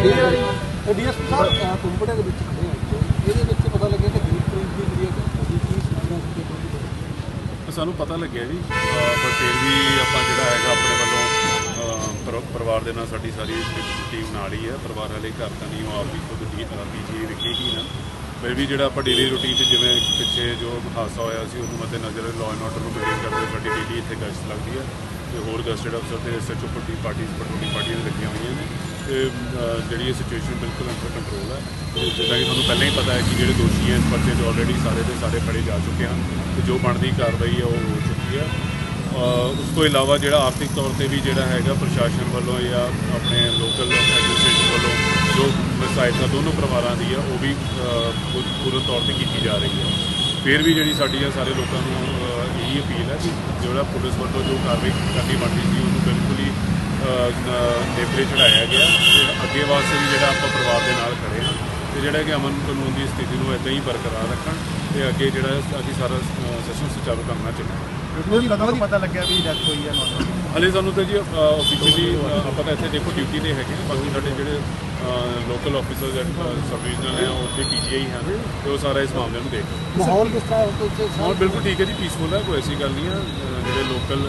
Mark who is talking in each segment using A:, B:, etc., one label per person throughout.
A: DSP ਸਾਹਿਬ ਕੁੰਬੜੇ ਦੇ ਵਿੱਚ ਖੜੇ ਹਾਂ ਇਹਦੇ ਵਿੱਚ ਪਤਾ ਲੱਗਿਆ ਕਿ ਦਿਲਪ੍ਰੀਤ ਦੀ ਜਿਹੜੀ ਹੈ
B: ਸਾਨੂੰ ਪਤਾ ਲੱਗਿਆ ਜੀ ਪਰ ਫਿਰ ਵੀ ਆਪਾਂ ਜਿਹੜਾ ਹੈਗਾ ਆਪਣੇ ਵੱਲੋਂ ਪਰਿਵਾਰ ਦੇ ਨਾਲ ਸਾਡੀ ਸਾਰੀ ਟੀਮ ਨਾਲ ਹੀ ਹੈ ਪਰਿਵਾਰ ਵਾਲੇ ਘਰ ਤਾਂ ਨਹੀਂ, ਉਹ ਆਪ ਵੀ ਖੁਦ ਦੀ ਪੀਜੀ ਵਿਖੇਗੀ ਨਾ। ਫਿਰ ਵੀ ਜਿਹੜਾ ਆਪਾਂ ਡੇਲੀ ਰੂਟੀਨ 'ਚ ਜਿਵੇਂ ਪਿੱਛੇ ਜੋ ਹਾਦਸਾ ਹੋਇਆ ਸੀ, ਉਹਨੂੰ ਮੱਦੇ ਨਜ਼ਰ ਲਾਅ ਐਂਡ ਆਰਡਰ ਨੂੰ ਮੇਨਟੇਨ ਕਰਦੇ ਸਾਡੀ ਡੇਲੀ ਇੱਥੇ ਗਸ਼ਤ ਲੱਗਦੀ ਹੈ ਤੇ ਹੋਰ ਗਸਟਡ ਅਫਸਰ ਤੇ ਐਸਐਚਓ ਪੱਟੀ ਪਾਰਟੀਆਂ ਪੈਟਰੋਲਿੰਗ ਪਾਰਟੀਆਂ ਲੱਗੀਆਂ ਹੋਈਆਂ ਨੇ। ਤੇ ਜਿਹੜੀ ਇਹ ਸਿਚੁਏਸ਼ਨ ਬਿਲਕੁਲ ਅੰਡਰ ਕੰਟਰੋਲ ਹੈ। ਤੇ ਜਿੱਦਾਂ ਕਿ ਤੁਹਾਨੂੰ ਪਹਿਲਾਂ ਹੀ ਪਤਾ ਹੈ ਕਿ ਜਿਹੜੇ ਦੋਸ਼ੀ ਹੈ, ਇਸ ਪਰਚੇ 'ਚ ਆਲਰੇਡੀ ਸਾਰੇ ਦੇ ਸਾਰੇ ਫੜੇ ਜਾ ਚੁੱਕੇ ਹਨ ਤੇ ਜੋ ਬਣਦੀ ਕਾਰਵਾਈ ਹੈ, ਉਹ ਹੋ ਚੁੱਕੀ ਹੈ। ਉਸ ਤੋਂ ਇਲਾਵਾ ਜਿਹੜਾ ਆਰਥਿਕ ਤੌਰ ਤੇ ਵੀ ਜਿਹੜਾ ਹੈਗਾ ਪ੍ਰਸ਼ਾਸਨ ਵੱਲੋਂ ਜਾਂ ਆਪਣੇ ਲੋਕਲ ਐਡਮਿਨਿਸਟ੍ਰੇਸ਼ਨ ਵੱਲੋਂ ਜੋ ਸਹਾਇਤਾ ਦੋਨੋਂ ਪਰਿਵਾਰਾਂ ਦੀ ਆ ਉਹ ਵੀ ਪੂਰਨ ਤੌਰ ਤੇ ਕੀਤੀ ਜਾ ਰਹੀ ਹੈ। ਫਿਰ ਵੀ ਜਿਹੜੀ ਸਾਡੀ ਆ ਸਾਰੇ ਲੋਕਾਂ ਨੂੰ ਇਹੀ ਅਪੀਲ ਹੈ ਕਿ ਜਿਹੜਾ ਪੁਲਿਸ ਵੱਲੋਂ ਜੋ ਕਾਰਵਾਈ ਕਰਨੀ ਬਣਦੀ ਸੀ, ਉਹਨੂੰ ਬਿਲਕੁਲ ਹੀ ਨੇਪਰੇ ਚੜਾਇਆ ਗਿਆ ਤੇ ਅੱਗੇ ਵਾਸਤੇ ਵੀ ਜਿਹੜਾ ਆਪਾਂ ਪਰਿਵਾਰ ਦੇ ਨਾਲ ਖੜੇ ਹਾਂ ਤੇ ਜਿਹੜਾ ਕਿ ਅਮਨ ਕਾਨੂੰਨ ਦੀ ਸਥਿਤੀ ਨੂੰ ਇਦਾਂ ਹੀ ਬਰਕਰਾਰ ਰੱਖਣ ਤੇ ਅੱਗੇ ਜਿਹੜਾ ਅਸੀਂ ਸਾਰਾ ਸੈਸ਼ਨ ਸੁਚਾਰੂ ਕਰਨਾ ਚਾਹੀਦਾ
C: ਇਹ ਪਤਾ ਲੱਗਿਆ ਵੀ ਡੈਥ ਹੋਈ ਹੈ ਨੌਜਵਾਨ
B: ਹਲੇ ਸਾਨੂੰ ਤਾਂ ਜੀ ਆਫੀਸ਼ੀਅਲੀ ਆਪਾਂ ਤਾਂ ਇੱਥੇ ਦੇਖੋ ਡਿਊਟੀ ਤੇ ਹੈਗੇ ਹਾਂ। ਬਾਕੀ ਸਾਡੇ ਜਿਹੜੇ local officers and sub regional ਹੈ ਉਹ ਉੱਥੇ ਪੀਜੀਆਈ ਹਨ ਤੇ ਉਹ ਸਾਰਾ ਇਸ ਮਾਮਲੇ ਨੂੰ ਦੇਖ।
A: ਮਾਹੌਲ ਕਿਸ ਤਰ੍ਹਾਂ ਹੈ ਉੱਥੇ
B: ਮਾਹੌਲ ਬਿਲਕੁਲ ਠੀਕ ਹੈ ਜੀ ਪੀਸਫੁਲ ਹੈ ਕੋਈ ਐਸੀ ਗੱਲ ਨਹੀਂ ਹੈ। ਅਹ ਜਿਹੜੇ ਲੋਕਲ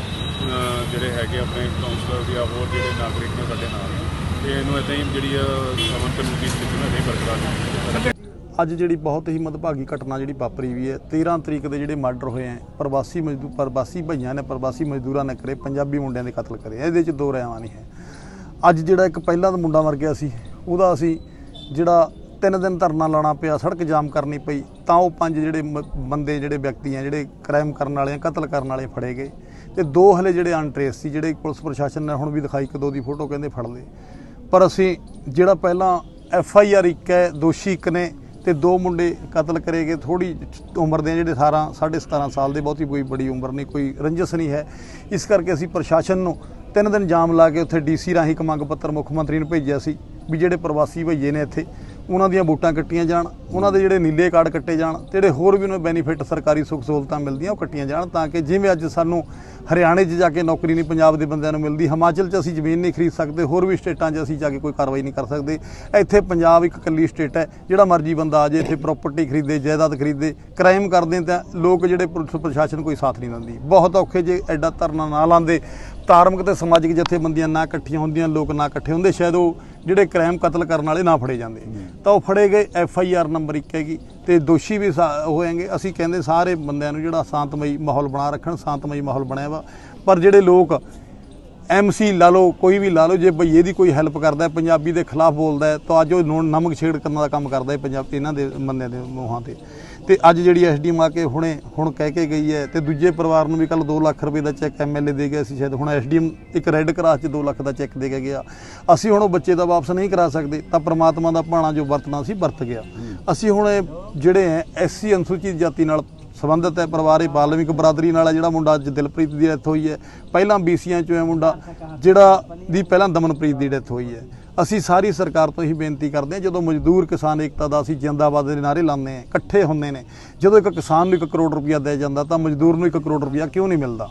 B: ਜਿਹੜੇ ਹੈਗੇ ਆਪਣੇ ਕਾਉਂਸਲਰ ਜਾਂ ਹੋਰ ਜਿਹੜੇ ਨਾਗਰਿਕ ਨੇ ਸਾਡੇ ਨਾਲ ਤੇ ਇਹਨੂੰ ਇਦਾਂ ਹੀ ਜਿਹੜੀ ਆ ਅਮਨ ਕਾਨੂੰਨ ਦੀ ਸਥਿਤੀ ਨੂੰ ਨਹੀਂ ਬਰਕਰਾਰ ਰੱਖਣਾ
D: ਅੱਜ ਜਿਹੜੀ ਬਹੁਤ ਹੀ ਮਦਭਾਗੀ ਘਟਨਾ ਜਿਹੜੀ ਵਾਪਰੀ ਵੀ ਹੈ 13 ਤਰੀਕ ਦੇ ਜਿਹੜੇ ਮਰਡਰ ਹੋਏ ਆ ਪ੍ਰਵਾਸੀ ਮਜ਼ਦੂਰ ਪ੍ਰਵਾਸੀ ਭਈਆਂ ਨੇ, ਪ੍ਰਵਾਸੀ ਮਜ਼ਦੂਰਾਂ ਨੇ ਕਰੇ, ਪੰਜਾਬੀ ਮੁੰਡਿਆਂ ਦੇ ਕਤਲ ਕਰੇ, ਇਹਦੇ ਵਿੱਚ ਦੋ ਰਹਿਵਾਂ ਨਹੀਂ ਹੈ। ਅੱਜ ਜਿਹੜਾ ਇੱਕ ਪਹਿਲਾਂ ਦਾ ਮੁੰਡਾ ਮਰ ਗਿਆ ਸੀ, ਉਹਦਾ ਅਸੀਂ ਜਿਹੜਾ ਤਿੰਨ ਦਿਨ ਧਰਨਾ ਲਾਉਣਾ ਪਿਆ, ਸੜਕ ਜਾਮ ਕਰਨੀ ਪਈ, ਤਾਂ ਉਹ ਪੰਜ ਜਿਹੜੇ ਮ- ਬੰਦੇ, ਜਿਹੜੇ ਵਿਅਕਤੀ ਆ ਜਿਹੜੇ ਕ੍ਰਾਈਮ ਕਰਨ ਵਾਲੇ ਆ, ਕਤਲ ਕਰਨ ਵਾਲੇ ਫੜੇ ਗਏ। ਤੇ ਦੋ ਹਲੇ ਜਿਹੜੇ ਅਨਟ੍ਰੇਸ ਸੀ, ਜਿਹੜੇ ਪੁਲਿਸ ਪ੍ਰਸ਼ਾਸਨ ਨੇ ਹੁਣ ਵੀ ਦਿਖਾਈ, ਇੱਕ ਦੋ ਦੀ ਫੋਟੋ ਕਹਿੰਦੇ ਫੜ ਲਏ। ਪਰ ਅਸੀਂ ਜਿਹੜਾ ਪਹਿਲਾਂ ਐਫ ਆਈ ਆਰ ਇੱਕ ਹੈ, ਦੋਸ਼ੀ ਇੱਕ ਨੇ ਤੇ ਦੋ ਮੁੰਡੇ ਕਤਲ ਕਰੇ ਕਰੇਗੇ ਥੋੜੀ ਉਮਰ ਦੇ ਜਿਹੜੇ 18 17.5 ਸਾਲ ਦੇ, ਬਹੁਤੀ ਕੋਈ ਬੜੀ ਉਮਰ ਨਹੀਂ, ਕੋਈ ਰੰਜਸ ਨਹੀਂ ਹੈ। ਇਸ ਕਰਕੇ ਅਸੀਂ ਪ੍ਰਸ਼ਾਸਨ ਨੂੰ ਤਿੰਨ ਦਿਨ ਜਾਮ ਲਾ ਕੇ ਉੱਥੇ ਡੀਸੀ ਰਾਹੀਂ ਇੱਕ ਮੰਗ ਪੱਤਰ ਮੁੱਖ ਮੰਤਰੀ ਨੂੰ ਭੇਜਿਆ ਸੀ ਵੀ ਜਿਹੜੇ ਪ੍ਰਵਾਸੀ ਭਈਏ ਨੇ ਇੱਥੇ ਉਹਨਾਂ ਦੀਆਂ ਵੋਟਾਂ ਕੱਟੀਆਂ ਜਾਣ, ਉਹਨਾਂ ਦੇ ਜਿਹੜੇ ਨੀਲੇ ਕਾਰਡ ਕੱਟੇ ਜਾਣ ਤੇ ਜਿਹੜੇ ਹੋਰ ਵੀ ਉਹਨਾਂ ਨੂੰ ਬੈਨੀਫਿਟ ਸਰਕਾਰੀ ਸੁੱਖ ਸਹੂਲਤਾਂ ਮਿਲਦੀਆਂ ਉਹ ਕੱਟੀਆਂ ਜਾਣ ਤਾਂ ਕਿ ਜਿਵੇਂ ਅੱਜ ਸਾਨੂੰ ਹਰਿਆਣੇ 'ਚ ਜਾ ਕੇ ਨੌਕਰੀ ਨਹੀਂ ਪੰਜਾਬ ਦੇ ਬੰਦਿਆਂ ਨੂੰ ਮਿਲਦੀ, ਹਿਮਾਚਲ 'ਚ ਅਸੀਂ ਜ਼ਮੀਨ ਨਹੀਂ ਖਰੀਦ ਸਕਦੇ, ਹੋਰ ਵੀ ਸਟੇਟਾਂ 'ਚ ਅਸੀਂ ਜਾ ਕੇ ਕੋਈ ਕਾਰਵਾਈ ਨਹੀਂ ਕਰ ਸਕਦੇ। ਇੱਥੇ ਪੰਜਾਬ ਇੱਕ ਇਕੱਲੀ ਸਟੇਟ ਹੈ, ਜਿਹੜਾ ਮਰਜ਼ੀ ਬੰਦਾ ਆ ਜੇ ਇੱਥੇ ਪ੍ਰਾਪਰਟੀ ਖਰੀਦੇ, ਜਾਇਦਾਦ ਖਰੀਦੇ ਕ੍ਰਾਈਮ ਕਰਦੇ ਤਾਂ ਲੋਕ ਜਿਹੜੇ ਪੁਲਿਸ ਪ੍ਰਸ਼ਾਸਨ ਕੋਈ ਸਾਥ ਨਹੀਂ ਦਿੰਦੀ। ਬਹੁਤ ਔਖੇ ਜੇ ਐਡਾ ਧਰਨਾ ਨਾ ਲਾਉਂਦੇ। ਧਾਰਮਿਕ ਤੇ ਸਮਾਜਿਕ ਜਥੇਬੰਦੀਆਂ ਨਾ ਇਕੱਠੀਆਂ ਹੁੰਦੀਆਂ, ਲੋਕ ਨਾ ਇਕੱਠੇ ਹੁੰਦੇ, ਸ਼ਾਇਦ ਉਹ ਜਿਹੜੇ ਕ੍ਰਾਈਮ ਕਤਲ ਕਰਨ ਵਾਲੇ ਨਾ ਫੜੇ ਜਾਂਦੇ। ਤਾਂ ਉਹ ਫੜੇ ਗਏ, ਐਫ ਆਈ ਆਰ ਨੰਬਰ 1 ਹੈਗੀ। ਤੇ ਦੋਸ਼ੀ ਵੀ ਸਾ- ਹੋਏਗੇ ਅਸੀਂ ਕਹਿੰਦੇ ਸਾਰੇ ਬੰਦਿਆਂ ਨੂੰ ਜਿਹੜਾ ਸ਼ਾਂਤਮਈ ਮਾਹੌਲ ਬਣਾ ਰੱਖਣ ਸ਼ਾਂਤਮਈ ਮਾਹੌਲ ਬਣਿਆ ਵਾ। ਪਰ ਜਿਹੜੇ ਲੋਕ ਐਮਸੀ ਲਾ ਲਓ, ਕੋਈ ਵੀ ਲਾ ਲਓ, ਜੇ ਭਈਏ ਦੀ ਕੋਈ ਹੈਲਪ ਕਰਦਾ ਹੈ, ਪੰਜਾਬੀ ਦੇ ਖਿਲਾਫ ਬੋਲਦਾ ਹੈ, ਤਾਂ ਅੱਜ ਉਹ ਨਮਕ ਛੇੜ ਕਰਨ ਦਾ ਕੰਮ ਕਰਦਾ ਹੈ ਪੰਜਾਬ ਇਹਨਾਂ ਦੇ ਬੰਦਿਆਂ ਦੇ ਮੂੰਹਾਂ ਤੇ। ਤੇ ਅੱਜ ਜਿਹੜੀ ਐਸਡੀਐਮ ਆ ਕੇ ਹੁਣੇ ਹੁਣ ਕਹਿ ਕੇ ਗਈ ਹੈ ਤੇ ਦੂਜੇ ਪਰਿਵਾਰ ਨੂੰ ਵੀ ਕੱਲ 2 ਲੱਖ ਰੁਪਏ ਦਾ ਚੈੱਕ ਐਮਐਲਏ ਦੇ ਗਿਆ ਸੀ ਸ਼ਾਇਦ ਹੁਣ ਐਸਡੀਐਮ ਇੱਕ ਰੈੱਡ ਕਰਾਸ 'ਚ 2 ਲੱਖ ਦਾ ਚੈੱਕ ਦੇ ਕੇ ਗਿਆ। ਅਸੀਂ ਹੁਣ ਉਹ ਬੱਚੇ ਦਾ ਵਾਪਸ ਨਹੀਂ ਕਰਾ ਸਕਦੇ ਤਾਂ ਪ੍ਰਮਾਤਮਾ ਦਾ ਭਾਣਾ ਜੋ ਵਰਤਣਾ ਸੀ ਵਰਤ ਗਿਆ। ਅਸੀਂ ਹੁਣ ਜਿਹੜੇ ਹੈ ਐਸਸੀ ਅਨੁਸੂਚਿਤ ਜਾਤੀ ਨਾਲ ਸੰਬੰਧਿਤ ਹੈ ਪਰਿਵਾਰ ਇਹ ਬਾਲਮਿਕ ਬਰਾਦਰੀ ਨਾਲ ਹੈ ਜਿਹੜਾ ਮੁੰਡਾ ਅੱਜ ਦਿਲਪ੍ਰੀਤ ਦੀ ਡੈਥ ਹੋਈ ਹੈ। ਪਹਿਲਾਂ ਬੀਸੀਆਂ ਚੋਂ ਹੈ ਮੁੰਡਾ, ਜਿਹੜਾ ਦੀ ਪਹਿਲਾਂ ਦਮਨਪ੍ਰੀਤ ਦੀ ਡੈਥ ਹੋਈ ਹੈ। ਅਸੀਂ ਸਾਰੀ ਸਰਕਾਰ ਤੋਂ ਹੀ ਬੇਨਤੀ ਕਰਦੇ ਹਾਂ, ਜਦੋਂ ਮਜ਼ਦੂਰ ਕਿਸਾਨ ਏਕਤਾ ਦਾ ਅਸੀਂ ਜਿੰਦਾਬਾਦ ਦੇ ਨਾਰੇ ਲਾਉਂਦੇ ਹਾਂ, ਇਕੱਠੇ ਹੁੰਦੇ ਨੇ, ਜਦੋਂ ਇੱਕ ਕਿਸਾਨ ਨੂੰ 1 ਕਰੋੜ ਰੁਪਇਆ ਦਿਆ ਜਾਂਦਾ ਤਾਂ ਮਜ਼ਦੂਰ ਨੂੰ 1 ਕਰੋੜ ਰੁਪਇਆ ਕਿਉਂ ਨਹੀਂ ਮਿਲਦਾ?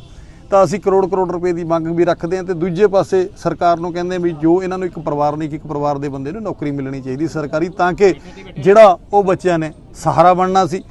D: ਤਾਂ ਅਸੀਂ ਕਰੋੜ ਕਰੋੜ ਰੁਪਏ ਦੀ ਮੰਗ ਵੀ ਰੱਖਦੇ ਹਾਂ ਤੇ ਦੂਜੇ ਪਾਸੇ ਸਰਕਾਰ ਨੂੰ ਕਹਿੰਦੇ ਵੀ ਜੋ ਇਹਨਾਂ ਨੂੰ ਇੱਕ ਪਰਿਵਾਰ ਨਹੀਂ ਕਿ ਇੱਕ ਪਰਿਵਾਰ ਦੇ ਬੰਦੇ ਨੂੰ ਨੌਕਰੀ ਮਿਲਣੀ ਚਾਹੀਦੀ ਸਰਕਾਰੀ, ਤਾਂ ਕਿ ਜਿਹੜਾ ਉਹ ਬੱਚਿਆਂ ਨੇ ਸਹਾਰਾ ਬਣਨਾ ਸੀ।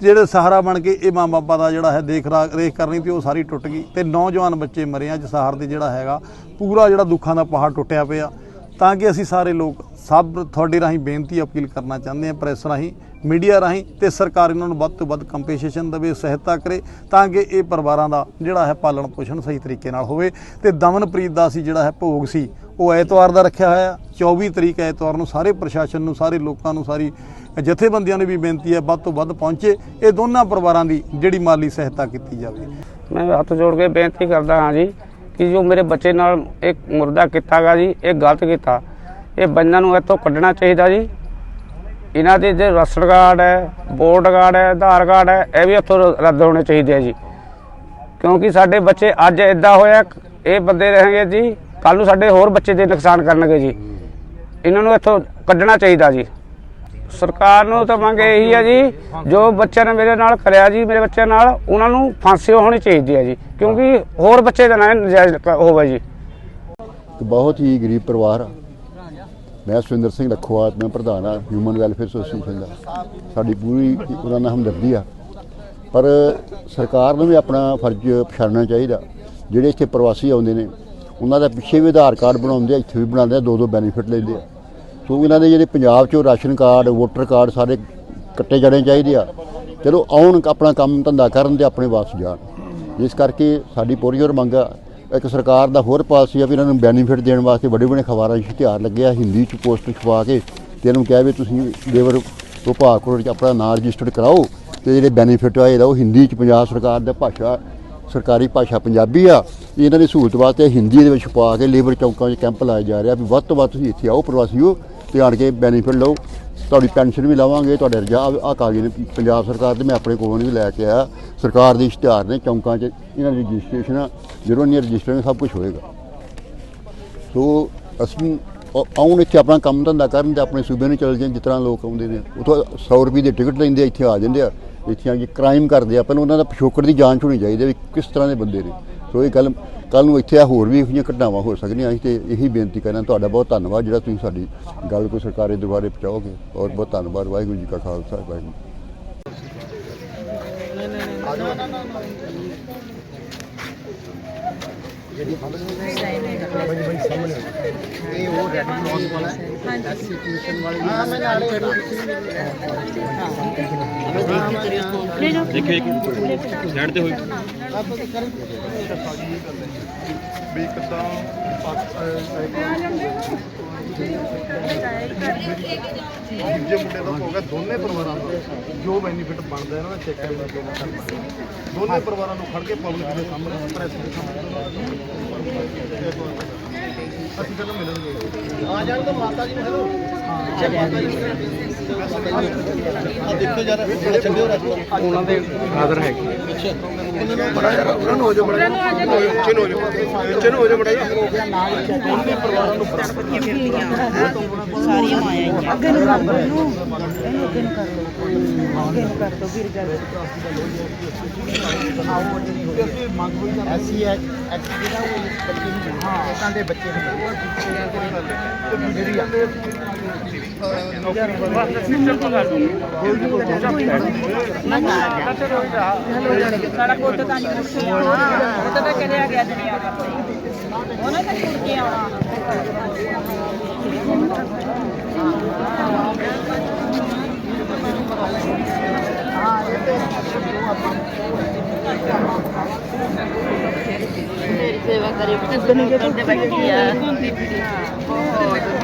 D: ਜਿਹੜੇ ਸਹਾਰਾ ਬਣ ਕੇ ਇਹ ਮਾਂ ਬਾਪਾ ਦਾ ਜਿਹੜਾ ਹੈ ਦੇਖ ਰਾ- ਰੇਖ ਕਰਨੀ ਤੇ ਉਹ ਸਾਰੀ ਟੁੱਟ ਗਈ ਤੇ ਨੌਜਵਾਨ ਬੱਚੇ ਮਰੇ ਆ ਸਹਾਰ ਦੇ ਜਿਹੜਾ ਹੈਗਾ, ਪੂਰਾ ਜਿਹੜਾ ਦੁੱਖਾਂ ਦਾ ਪਹਾੜ ਟੁੱਟਿਆ ਪਿਆ। ਤਾਂ ਕਿ ਅਸੀਂ ਸਾਰੇ ਲੋਕ ਸਭ ਤੁਹਾਡੇ ਰਾਹੀਂ ਬੇਨਤੀ ਅਪੀਲ ਕਰਨਾ ਚਾਹੁੰਦੇ ਹਾਂ, ਪ੍ਰੈਸ ਰਾਹੀਂ, ਮੀਡੀਆ ਰਾਹੀਂ ਤੇ ਸਰਕਾਰ ਇਹਨਾਂ ਨੂੰ ਵੱਧ ਤੋਂ ਵੱਧ ਕੰਪਨਸੇਸ਼ਨ ਦੇਵੇ, ਸਹਾਇਤਾ ਕਰੇ, ਤਾਂ ਕਿ ਇਹ ਪਰਿਵਾਰਾਂ ਦਾ ਜਿਹੜਾ ਹੈ ਪਾਲਣ ਪੋਸ਼ਣ ਸਹੀ ਤਰੀਕੇ ਨਾਲ ਹੋਵੇ। ਤੇ ਦਮਨਪ੍ਰੀਤ ਦਾ ਸੀ ਜਿਹੜਾ ਹੈ ਭੋਗ ਸੀ, ਉਹ ਐਤਵਾਰ ਦਾ ਰੱਖਿਆ ਹੋਇਆ। 24 ਤਰੀਕ ਐਤਵਾਰ ਨੂੰ ਸਾਰੇ ਪ੍ਰਸ਼ਾਸਨ ਨੂੰ, ਸਾਰੇ ਲੋਕਾਂ ਨੂੰ, ਸਾਰੀ ਜਥੇਬੰਦੀਆਂ ਨੂੰ ਵੀ ਬੇਨਤੀ ਹੈ ਵੱਧ ਤੋਂ ਵੱਧ ਪਹੁੰਚੇ ਇਹ ਦੋਨਾਂ ਪਰਿਵਾਰਾਂ ਦੀ ਜਿਹੜੀ ਮਾਲੀ ਸਹਾਇਤਾ ਕੀਤੀ ਜਾਵੇ।
E: ਮੈਂ ਹੱਥ ਜੋੜ ਕੇ ਬੇਨਤੀ ਕਰਦਾ ਹਾਂ ਜੀ ਕਿ ਜੋ ਮੇਰੇ ਬੱਚੇ ਨਾਲ ਇੱਕ ਮੁਰਦਾ ਕੀਤਾਗਾ ਜੀ, ਇਹ ਗਲਤ ਕੀਤਾ। ਇਹ ਬੰਨਾਂ ਨੂੰ ਇੱਥੋਂ ਕੱਢਣਾ ਚਾਹੀਦਾ ਜੀ। ਇਹਨਾਂ ਦੇ ਜੇ ਰਸਟ ਕਾਰਡ ਹੈ ਵੋਟ ਕਾਰਡ ਹੈ, ਆਧਾਰ ਕਾਰਡ ਹੈ, ਇਹ ਵੀ ਇੱਥੋਂ ਰੱਦ ਹੋਣੇ ਚਾਹੀਦੇ ਆ ਜੀ। ਕਿਉਂਕਿ ਸਾਡੇ ਬੱਚੇ ਅੱਜ ਇਦਾਂ ਹੋਇਆ, ਇਹ ਬੰਦੇ ਰਹਿਣਗੇ ਜੀ ਕੱਲ ਨੂੰ ਸਾਡੇ ਹੋਰ ਬੱਚੇ ਦੇ ਨੁਕਸਾਨ ਕਰਨਗੇ ਜੀ। ਇਹਨਾਂ ਨੂੰ ਇੱਥੋਂ ਕੱਢਣਾ ਚਾਹੀਦਾ ਜੀ। ਸਰਕਾਰ ਨੂੰ ਤਾਂ ਮੰਗ ਇਹੀ ਆ ਜੀ, ਜੋ ਬੱਚਿਆਂ ਨੇ ਮੇਰੇ ਨਾਲ ਕਰਿਆ ਜੀ, ਮੇਰੇ ਬੱਚਿਆਂ ਨਾਲ, ਉਹਨਾਂ ਨੂੰ ਫਾਂਸੀ ਹੋਣੀ ਚਾਹੀਦੀ ਹੈ ਜੀ, ਕਿਉਂਕਿ ਹੋਰ ਬੱਚੇ ਦਾ ਨਾ ਨਜਾਇਜ਼ ਹੋਵੇ ਜੀ।
F: ਬਹੁਤ ਹੀ ਗਰੀਬ ਪਰਿਵਾਰ ਆ। ਮੈਂ ਸੁਰਿੰਦਰ ਸਿੰਘ ਲਖੋਆ, ਮੈਂ ਪ੍ਰਧਾਨ ਆ ਹਿਊਮਨ ਵੈਲਫੇਅਰ ਐਸੋਸੀਏਸ਼ਨ ਦਾ। ਸਾਡੀ ਪੂਰੀ ਉਹਨਾਂ ਨਾਲ ਹਮਦਰਦੀ ਆ। ਪਰ ਸਰਕਾਰ ਨੂੰ ਵੀ ਆਪਣਾ ਫਰਜ਼ ਪਛਾਣਨਾ ਚਾਹੀਦਾ। ਜਿਹੜੇ ਇੱਥੇ ਪ੍ਰਵਾਸੀ ਆਉਂਦੇ ਨੇ, ਉਹਨਾਂ ਦਾ ਪਿੱਛੇ ਵੀ ਆਧਾਰ ਕਾਰਡ ਬਣਾਉਂਦੇ ਆ, ਇੱਥੇ ਵੀ ਬਣਾਉਂਦੇ ਆ ਦੋ ਦੋ ਬੈਨੀਫਿਟ ਲੈਂਦੇ ਆ। ਸੋ ਇਹਨਾਂ ਦੇ ਜਿਹੜੇ ਪੰਜਾਬ 'ਚੋਂ ਰਾਸ਼ਨ ਕਾਰਡ, ਵੋਟਰ ਕਾਰਡ ਸਾਰੇ ਕੱਟੇ ਜਾਣੇ ਚਾਹੀਦੇ ਆ। ਚਲੋ ਆਉਣ ਆਪਣਾ ਕੰਮ ਧੰਦਾ ਕਰਨ ਤੇ ਆਪਣੇ ਵਾਪਸ ਜਾਣ। ਇਸ ਕਰਕੇ ਸਾਡੀ ਪੂਰੀ ਹੋਰ ਮੰਗ ਆ। ਇੱਕ ਸਰਕਾਰ ਦਾ ਹੋਰ ਪਾਲਿਸੀ ਆ ਵੀ ਇਹਨਾਂ ਨੂੰ ਬੈਨੀਫਿਟ ਦੇਣ ਵਾਸਤੇ ਵੱਡੇ ਵੱਡੇ ਖਬਰਾਂ 'ਚ ਇਸ਼ਤਿਹਾਰ ਲੱਗਿਆ ਹਿੰਦੀ 'ਚ ਪੋਸਟ ਛਪਾ ਕੇ ਤੇ ਇਹਨੂੰ ਕਿਹਾ ਵੀ ਤੁਸੀਂ ਲੇਬਰ ਵਿਭਾਗ ਕੋਲ ਆਪਣਾ ਨਾਂ ਰਜਿਸਟਰਡ ਕਰਾਓ ਤੇ ਜਿਹੜੇ ਬੈਨੀਫਿਟ ਆ ਇਹਦਾ ਉਹ ਹਿੰਦੀ 'ਚ ਪੰਜਾਬ ਸਰਕਾਰ ਦਾ ਭਾਸ਼ਾ, ਸਰਕਾਰੀ ਭਾਸ਼ਾ ਪੰਜਾਬੀ ਆ। ਇਹਨਾਂ ਦੀ ਸਹੂਲਤ ਵਾਸਤੇ ਹਿੰਦੀ ਦੇ ਵਿੱਚ ਛਪਾ ਕੇ ਲੇਬਰ ਚੌਂਕਾਂ 'ਚ ਕੈਂਪ ਲਾਇਆ ਜਾ ਰਿਹਾ ਵੀ ਵੱਧ ਤੋਂ ਵੱਧ ਤੁਸੀਂ ਇੱਥੇ ਆਓ ਪ੍ਰਵਾਸੀਓ। ਤੇ ਆਣ ਕੇ ਬੈਨੀਫਿਟ ਲਓ। ਤੁਹਾਡੀ ਪੈਨਸ਼ਨ ਵੀ ਲਵਾਂਗੇ, ਤੁਹਾਡੇ ਰਜਾ ਆ ਕਾਗਜ਼ ਨੇ ਪੰਜਾਬ ਸਰਕਾਰ ਦੇ ਮੈਂ ਆਪਣੇ ਕੋਲੋਂ ਵੀ ਲੈ ਕੇ ਆਇਆ। ਸਰਕਾਰ ਦੇ ਇਸ਼ਤਿਹਾਰ ਨੇ ਚੌਂਕਾਂ 'ਚ, ਇਹਨਾਂ ਦੀ ਰਜਿਸਟ੍ਰੇਸ਼ਨ ਆ। ਜਦੋਂ ਨਹੀਂ ਰਜਿਸਟ੍ਰੇਸ਼ਨ ਸਭ ਕੁਝ ਹੋਏਗਾ। ਸੋ ਅਸੀਂ ਆਉਣ ਇੱਥੇ ਆਪਣਾ ਕੰਮ ਧੰਦਾ ਕਰਨ ਤੇ ਆਪਣੇ ਸੂਬੇ ਨੂੰ ਚਲ ਜਾਣ ਜਿਸ ਤਰ੍ਹਾਂ ਲੋਕ ਆਉਂਦੇ ਨੇ। ਉਥੋਂ 100 ਰੁਪਏ ਦੀ ਟਿਕਟ ਲੈਂਦੇ ਇੱਥੇ ਆ ਜਾਂਦੇ ਆ। ਇੱਥੇ ਆ ਕੇ ਕ੍ਰਾਈਮ ਕਰਦੇ ਆ। ਪਹਿਲਾਂ ਉਹਨਾਂ ਦਾ ਪਿਛੋਕੜ ਦੀ ਜਾਂਚ ਹੋਣੀ ਚਾਹੀਦੀ ਹੈ ਵੀ ਕਿਸ ਤਰ੍ਹਾਂ ਦੇ ਬੰਦੇ ਨੇ। ਸੋ ਇਹ ਗੱਲ ਕੱਲ ਨੂੰ ਇੱਥੇ ਆ ਹੋਰ ਵੀ ਇਹੋ ਜਿਹੀਆਂ ਘਟਨਾਵਾਂ ਹੋ ਸਕਦੀਆਂ। ਅਸੀਂ ਤੇ ਇਹੀ ਬੇਨਤੀ ਕਰਨਾ, ਤੁਹਾਡਾ ਬਹੁਤ ਧੰਨਵਾਦ, ਜਿਹੜਾ ਤੁਸੀਂ ਸਾਡੀ ਗੱਲ ਕੋਈ ਸਰਕਾਰੀ ਦੁਆਰੇ ਪਹੁੰਚਾਓਗੇ। ਔਰ ਬਹੁਤ ਧੰਨਵਾਦ, ਵਾਹਿਗੁਰੂ ਜੀ ਕਾ ਖਾਲਸਾ, ਵਾਹਿਗੁਰੂ ਜੀ ਕੀ
D: ਇਹ ਉਹ ਰੈੱਡ ਕ੍ਰਾਸ ਵਾਲਾ ਹੈ ਐਸਸੀਟਿਊਸ਼ਨ ਵਾਲੀ ਹਾਂ ਮੈਂ ਨਾਲ ਵੀ ਕਿਦਾਂ ਦੂਜੇ ਮੁੰਡੇ ਦਾ ਦੋਨੇ ਪਰਿਵਾਰਾਂ ਦਾ ਜੋ ਬੈਨੀਫਿਟ ਬਣਦਾ ਇਹਨਾਂ ਦਾ ਚੈੱਕ ਕਰਨਾ ਚਾਹੀਦਾ ਦੋਨੇ ਪਰਿਵਾਰਾਂ ਨੂੰ ਖੜ ਕੇ ਪਬਲਿਕ ਦੇ ਸਾਹਮਣੇ ਪ੍ਰੈਸ ਦੇ ਸਾਹਮਣੇ। ਅਸੀਂ ਕਹਿੰਦੇ ਮਿਲਣਗੇ ਆ ਜਾਣ ਤਾਂ ਮਾਤਾ ਜੀ ਨੂੰ ਹੈਲੋ। ਆ ਦੇਖੋ ਯਾਰ ਥੋੜਾ ਛੱਡਿਓ ਰਸਤਾ ਉਹਨਾਂ ਦੇ ਫਾਦਰ ਹੈਗੇ। ਅੱਛਾ। ਬੜਾ ਯਾਰ ਉਹਨਾਂ ਨੂੰ ਹੋ ਜਾ। ਬੜਾ ਚਿੰਨ ਹੋ ਜਾ ਚਿੰਨ ਹੋ ਜਾ। ਬੜਾ ਦੋਨੇ ਪਰਿਵਾਰਾਂ ਨੂੰ
C: ਸਾਰੀਆਂ ਮਾਇਆ ਅੱਗੇ ਨੂੰ ਕਰ ਦੋ ਇਹਨੂੰ। ਅੱਗੇ ਨੂੰ ਕਰ ਦੋ ਅੱਗੇ ਨੂੰ ਕਰ ਦੋ ਵੀਰ ਗੱਲ
D: ਐਸੀ ਐਕਟ ਜਿਹੜਾ ਉਹ ਬੱਚੇ ਨੂੰ ਹਾਂ ਇਦਾਂ ਦੇ ਬੱਚੇ ਨੂੰ ਮੇਰੀ ਆ
C: ਸਾਡਾ ਕੋਟ ਤਾਂ ਨਹੀਂ ਮੁੱਕੇ ਆਉਣਾ ਉਹ ਤਾਂ ਕਰਿਆ ਗਿਆ ਦੁਨੀਆ ਕਰਦੇ ਉਹਨੇ ਤਾਂ ਛੁੱਟ ਕੇ ਆਉਣਾ। ਮੇਰੀ ਸੇਵਾ ਕਰੇ ਕਰਦੇ ਬੈਠੀ ਆ